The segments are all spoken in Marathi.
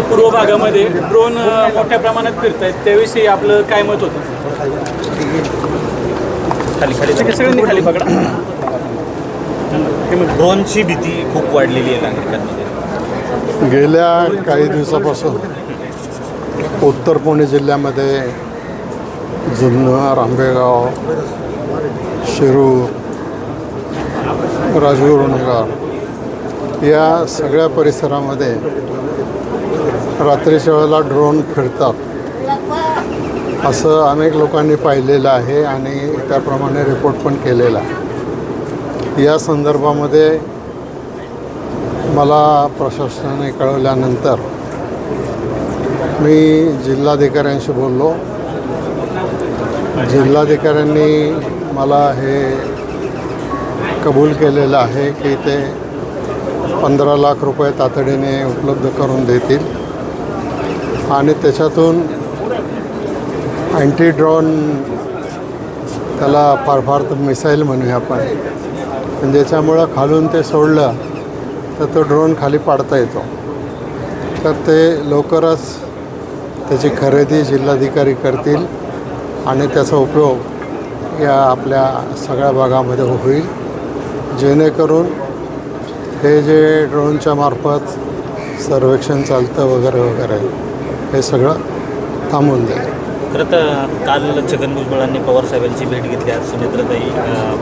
पूर्व भागामध्ये ड्रोन मोठ्या प्रमाणात फिरत आहेत त्याविषयी आपलं काय मत होतं? खाली खाली सगळ्यांनी खाली पकडा. ड्रोनची भीती खूप वाढलेली आहे नागरिकांमध्ये. गेल्या काही दिवसापासून उत्तर पुणे जिल्ह्यामध्ये जुन्नर आंबेगाव शिरूर राजगुरुनगर या सगळ्या परिसरामध्ये रात्रीच्या वेळेला ड्रोन फिरतात. असं अनेक लोकांनी पाहिलेलं आहे आणि त्याप्रमाणे रिपोर्ट पण केलेला आहे. या संदर्भामध्ये मला प्रशासनाने कळवल्यानंतर मी जिल्हाधिकाऱ्यांशी बोललो. जिल्हाधिकाऱ्यांनी मला हे कबूल केलेलं आहे की ते पंधरा लाख रुपये तातडीने उपलब्ध करून देतील. आणि त्याच्यातून अँटी ड्रोन त्याला फार फार तर मिसाईल म्हणूया आपण. पण ज्याच्यामुळं खालून ते सोडलं तर तो ड्रोन खाली पाडता येतो. तर ते लवकरच त्याची खरेदी जिल्हाधिकारी करतील आणि त्याचा उपयोग या आपल्या सगळ्या भागामध्ये होईल. जेणेकरून हे जे ड्रोनच्या मार्फत सर्वेक्षण चालतं वगैरे वगैरे हे सगळं थांबून जाईल खरं तर काल छगन भुजबळांनी पवारसाहेबांची भेट घेतली आज सुनेत्राताई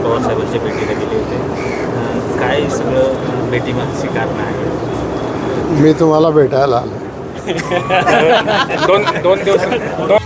पवारसाहेबांच्या भेटीला गेले होते. काय सगळं भेटीमागची कारणं आहे मी तुम्हाला भेटायला आलो. दोन दोन दिवस दोन